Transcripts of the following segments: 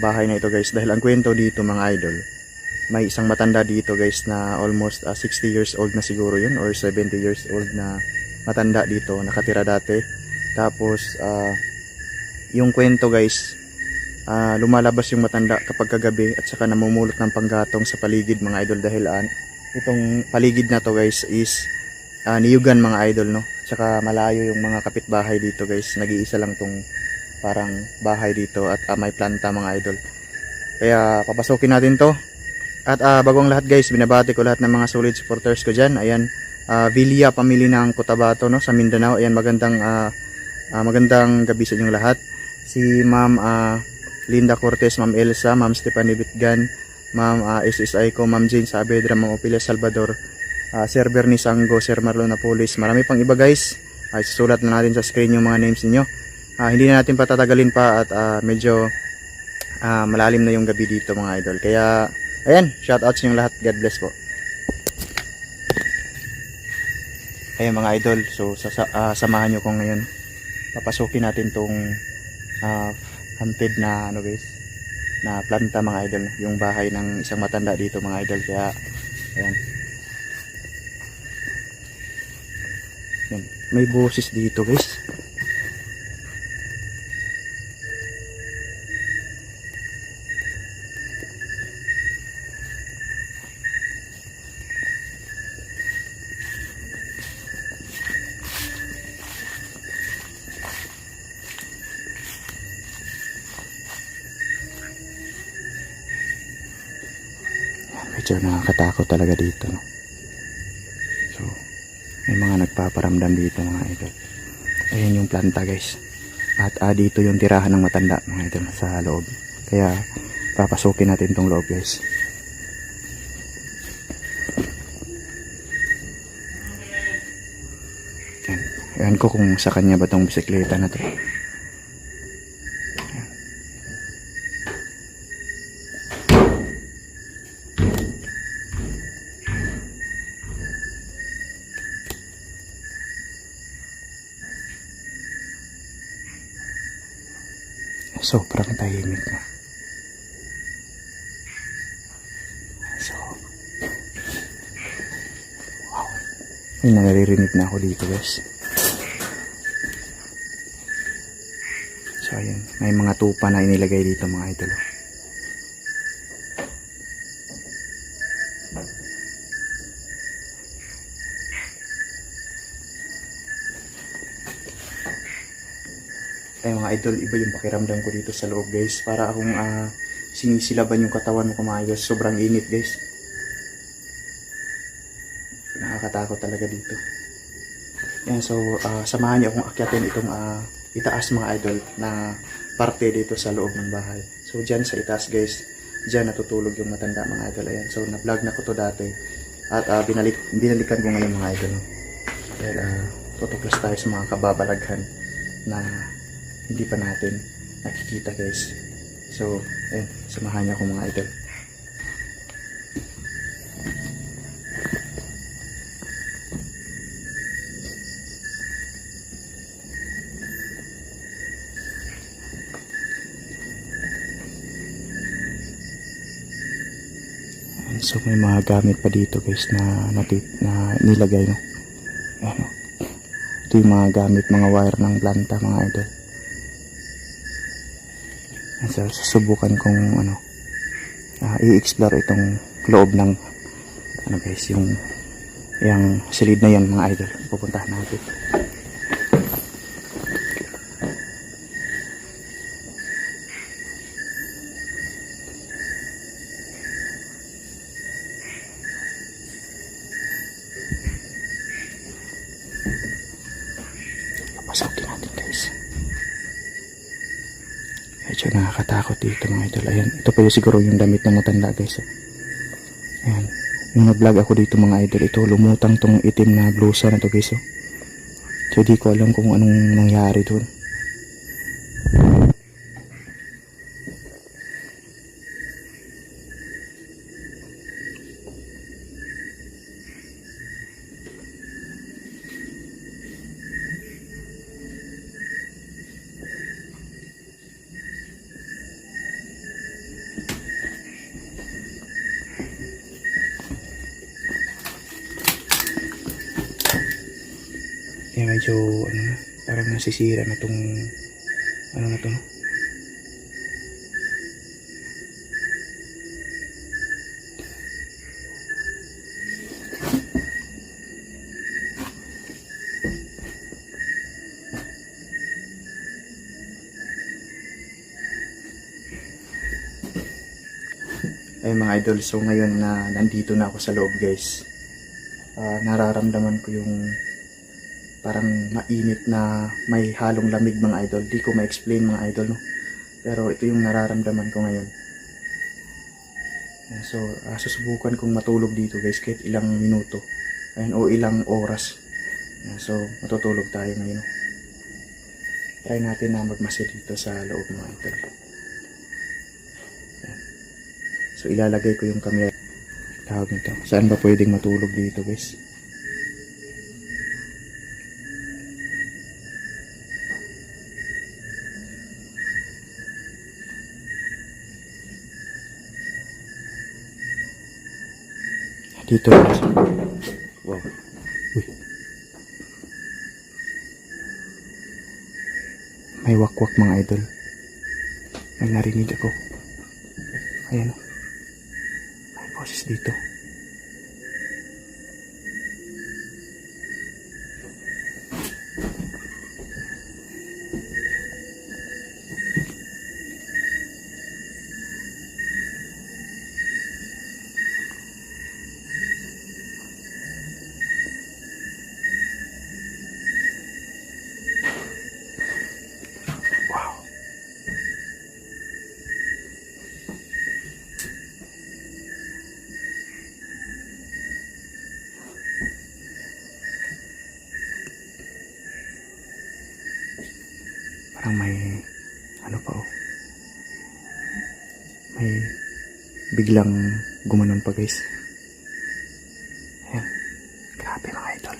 bahay na ito guys. Dahil ang kwento dito mga idol may isang matanda dito guys na almost ah, 60 years old na siguro yun or 70 years old na matanda dito nakatira dati. Tapos ah, yung kwento guys ah, lumalabas yung matanda kapag kagabi at saka namumulot ng panggatong sa paligid mga idol. Dahil ah, itong paligid na to guys is ah, niyugan mga idol no? Tsaka malayo yung mga kapitbahay dito guys. Nag-iisa lang tong parang bahay dito at ah, may planta mga idol. Kaya papasukin natin to. At ah, bagong lahat guys binabati ko lahat ng mga solid supporters ko dyan. Ayan ah, Villa pamili ng Cotabato no sa Mindanao. Ayan magandang ah, ah, magandang gabi sa inyong lahat. Si ma'am ah, Linda Cortez ma'am Elsa ma'am Stephanie Bitgan ma'am ah, SSI ko ma'am Jane Saavedra ma'am Opilia Salvador ah, Sir Bernie Sango Sir Marlon Napolis. Marami pang iba guys. Ay susulat na natin sa screen yung mga names niyo Ah, hindi na natin patatagalin pa at ah, medyo ah, malalim na yung gabi dito mga idol. Kaya ayan shout out sa inyong lahat. God bless po. Ayan mga idol. So sasa, ah, samahan nyo ko ngayon. Papasukin natin tong ah, haunted na ano guys na planta mga idol. Yung bahay ng isang matanda dito mga idol. Kaya ayan. Yan. may boses dito guys medyo nakakatakot talaga dito no? so may mga nagpaparamdam dito mga idol ayan yung planta guys at ah, dito yung tirahan ng matanda mga idol sa loob kaya papasukin natin tong loob guys Yan. Ewan ko kung sa kanya ba tong bisikleta na to. Sobrang tahimik na. So, wow. May naririnig na ako dito guys. So, ayun. May mga tupa na inilagay dito mga idol. Ay mga idol, iba yung pakiramdam ko dito sa loob guys. Para akong ah, sinisilaban yung katawan ko guys. Sobrang init guys. Nakakatakot talaga dito. Yan, so ah, samahan niyo akong akyatin itong ah, itaas mga idol na parte dito sa loob ng bahay. So dyan sa itaas guys, dyan natutulog yung matanda mga idol. Ayan, so na-vlog na ko to dati. At ah, binalik, binalikan ko ngayon mga idol. Dahil uh, tutuklas tayo sa mga kababalaghan na hindi pa natin nakikita guys. So, ayun, samahan niyo ako mga idol. So may mga gamit pa dito guys na natip na nilagay no. Ayan, oh. Ito yung mga gamit, mga wire ng planta mga idol. So susubukan kong ano ah, i-explore itong loob ng ano guys, yung yung silid na yan mga idol. Pupuntahan natin. Nakakatakot dito mga idol. Ayan, ito pa yung siguro yung damit ng matanda guys. Ayan. Yung nag-vlog ako dito mga idol, ito lumutang tong itim na blusa na to guys. So di ko alam kung anong nangyari doon. Medyo, ano na, parang nasisira na tong, ano na to, no? Ay mga idol, so ngayon na nandito na ako sa loob guys. ah, nararamdaman ko yung parang mainit na may halong lamig mga idol. Di ko ma-explain mga idol no. Pero ito yung nararamdaman ko ngayon. So, ah, susubukan kong matulog dito guys kahit ilang minuto. Ayun, o ilang oras. So, matutulog tayo ngayon. Try natin na magmasid dito sa loob mga idol. So ilalagay ko yung camera. Tawag nito. Saan ba pwedeng matulog dito guys? Dito. Wow. Uy. May wakwak mga idol. May narinig ako. Ayan o. May boses dito. Biglang gumanon pa guys. Ayan. Grabe mga idol.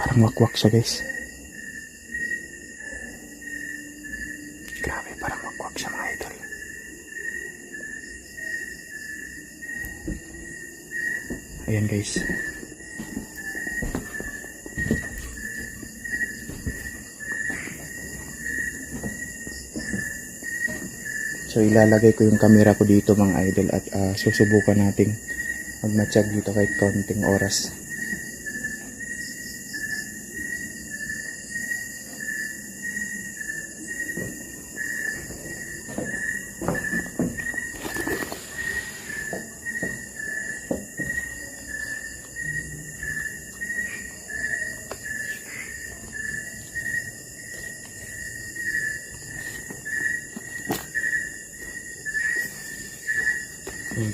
Parang wakwak siya guys. Grabe, parang wakwak siya mga idol. Ayan guys. So ilalagay ko yung camera ko dito mga idol at ah, susubukan nating magmatsyag dito kahit kaunting oras.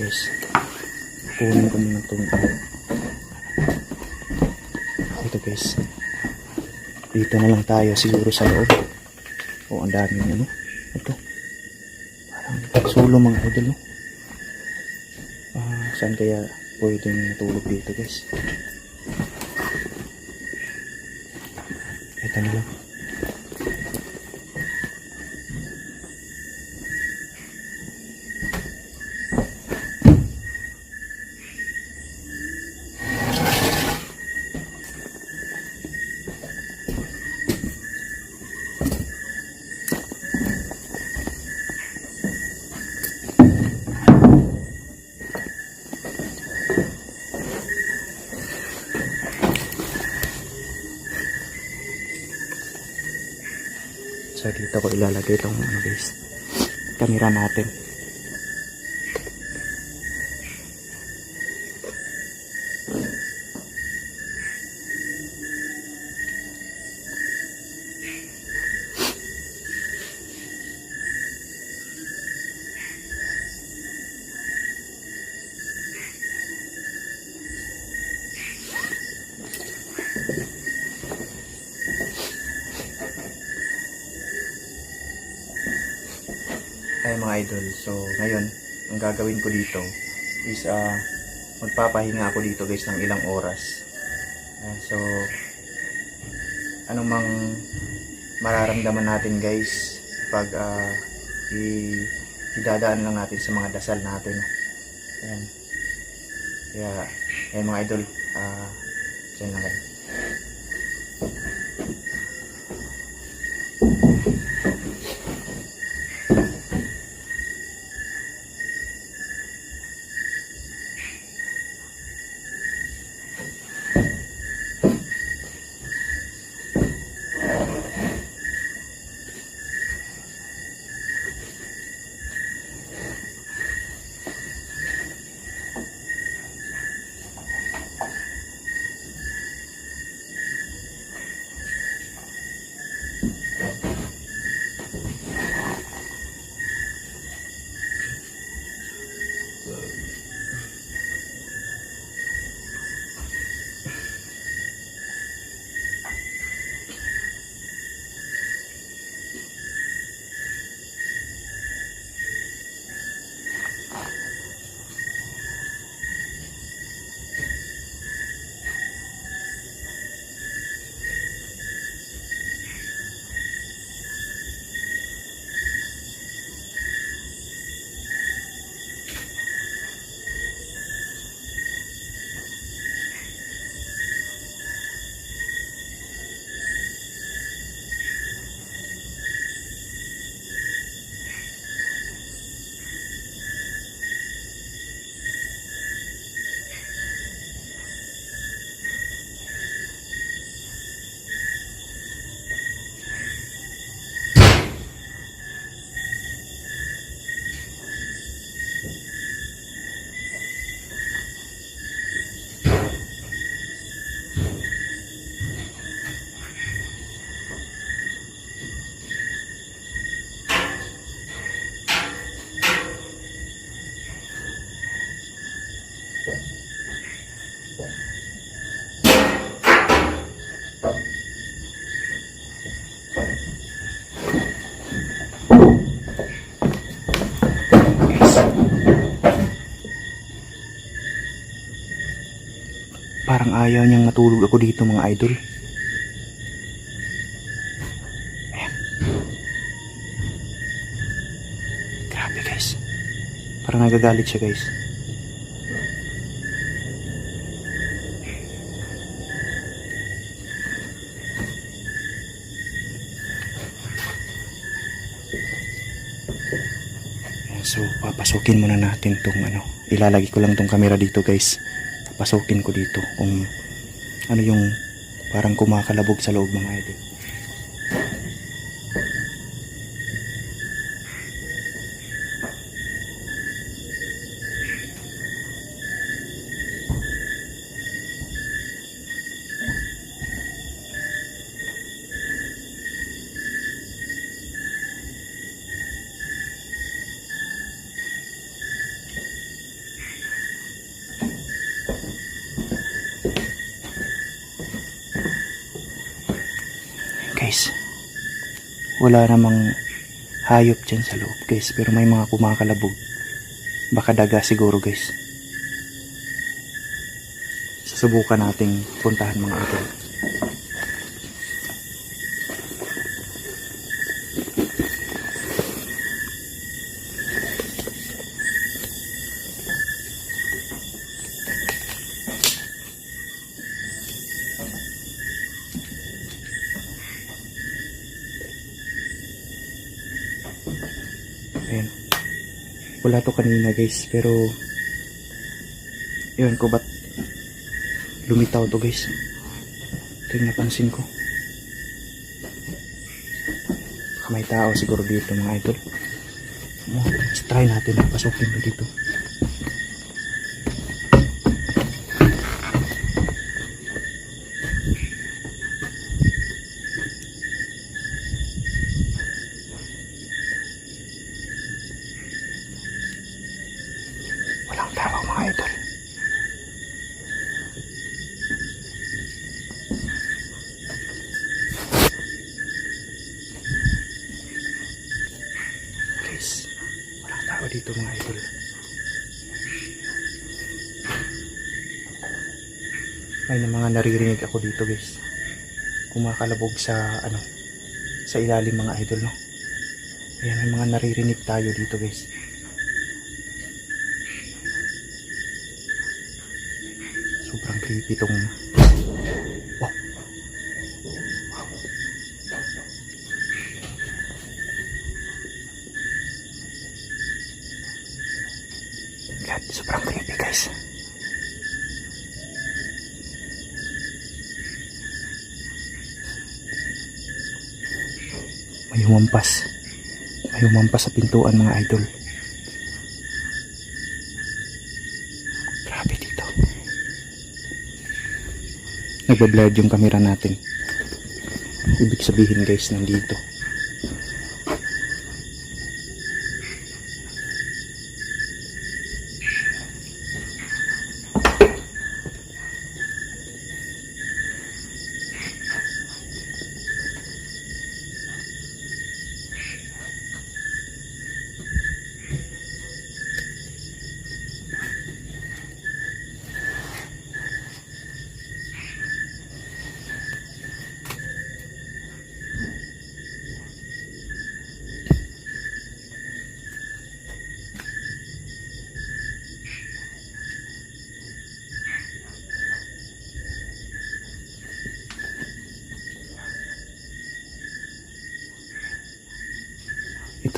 Guys. Kunin ko muna itong Ito guys. Dito na lang tayo siguro sa loob. O ang daming ano. Ito. Parang solo mga idol no. Ah, saan kaya pwedeng matulog dito guys? Ito na lang. Ko ilalagay itong ano guys, camera natin. Mga idol, so ngayon, ang gagawin ko dito is ah magpapahinga ako dito guys ng ilang oras. Ah, so, anong mang mararamdaman natin guys pag ah, i idadaan lang natin sa mga dasal natin. Ayan. Kaya, eh mga idol, uh, lang kayo. Parang ayaw niyang matulog ako dito mga idol. Ayan. Grabe guys. Parang nagagalit siya guys. Ayan, So, papasukin muna natin tong ano. Ilalagay ko lang tong camera dito guys papasukin ko dito kung ano yung parang kumakalabog sa loob mga idol. Guys, wala namang hayop dyan sa loob guys pero may mga kumakalabog. Baka daga siguro guys. Susubukan nating puntahan mga idol. Wala to kanina guys, pero yun ko ba't lumitaw to guys. Ito yung napansin ko. Baka may tao siguro dito mga idol. Mo, let's try natin na pasukin to dito. Dito mga idol. May na mga naririnig ako dito guys. Kumakalabog sa ano sa ilalim mga idol no. Ayan, may mga naririnig tayo dito guys. Sobrang creepy tong... May humampas. May humampas sa pintuan mga idol. Grabe dito. Nagbablurred yung camera natin. Ibig sabihin guys, nandito.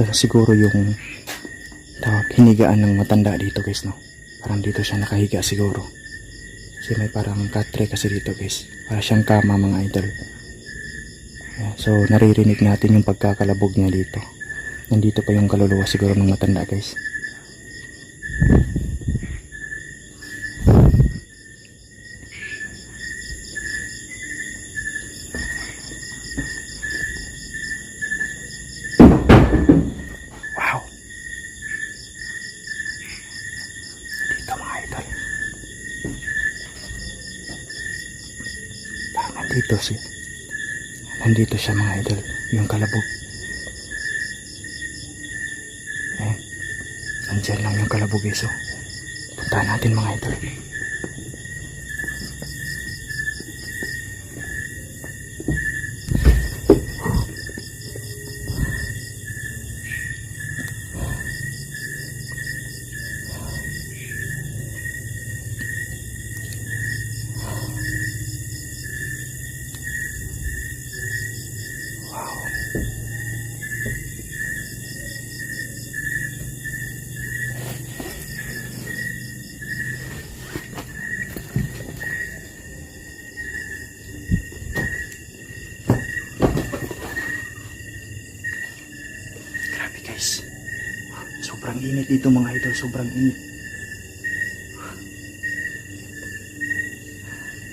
Ito siguro yung tawag hinigaan ng matanda dito guys no. Parang dito siya nakahiga siguro. Kasi may parang katre kasi dito guys. Para siyang kama mga idol. So naririnig natin yung pagkakalabog niya dito. Nandito pa yung kaluluwa siguro ng matanda guys. Siya mga idol. Yung kalabog. Eh, nandyan lang yung kalabog eh. So, puntahan natin mga idol. Sobrang init dito mga idol. Sobrang init.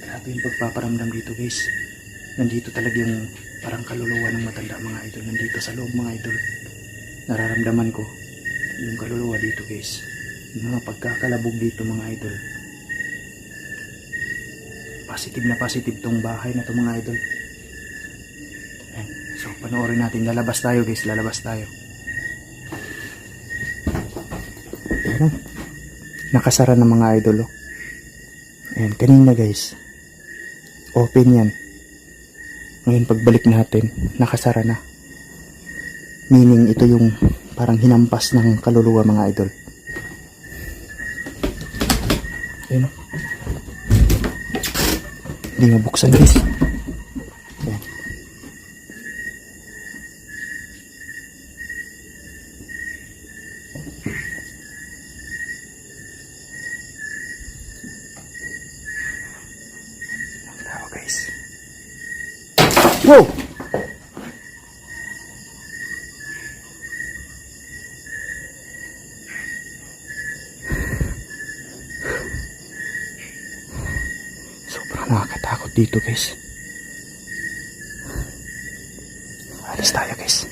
Grabe yung pagpaparamdam dito guys. Nandito talaga yung parang kaluluwa ng matanda mga idol. Nandito sa loob mga idol. Nararamdaman ko yung kaluluwa dito guys. Yung mga pagkakalabog dito mga idol. Positive na positive tong bahay na to mga idol. So panoorin natin. Lalabas tayo guys. Lalabas tayo. Nakasara ng mga idol. Oh. Ayan. Kanina guys. Open yan. Ngayon pagbalik natin, nakasara na. Meaning ito yung parang hinampas ng kaluluwa mga idol. Ayun. o. Hindi mabuksan guys. Nakakatakot dito guys. Alis tayo guys.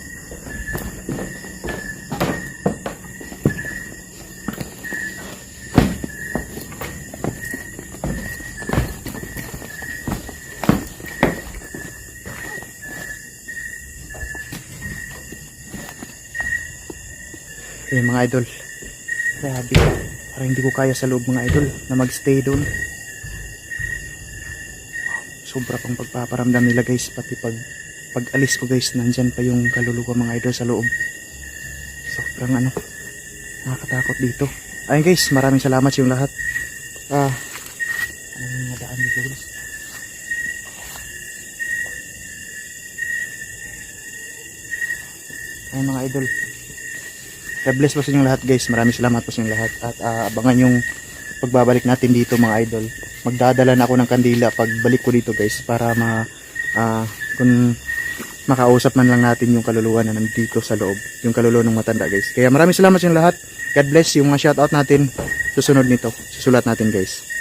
Eh mga idol. Grabe. Parang hindi ko kaya sa loob mga idol na magstay doon. Sobra pang pagpaparamdam nila guys. Pati pag pag alis ko guys, nandyan pa yung kaluluwa mga idol sa loob. Sobrang ano, nakakatakot dito. Ayun guys, maraming salamat sa yung lahat. Ah, um, Saan dito guys? Ay mga idol. God bless po sa inyong lahat guys. Maraming salamat po sa inyong lahat. At ah, abangan yung pagbabalik natin dito mga idol. Magdadala na ako ng kandila pagbalik ko dito guys para ma ah, kung makausap man lang natin yung kaluluwa na nandito sa loob. Yung kaluluwa ng matanda guys. Kaya maraming salamat sa lahat. God bless yung mga shoutout natin. Susunod nito. Susulat natin guys.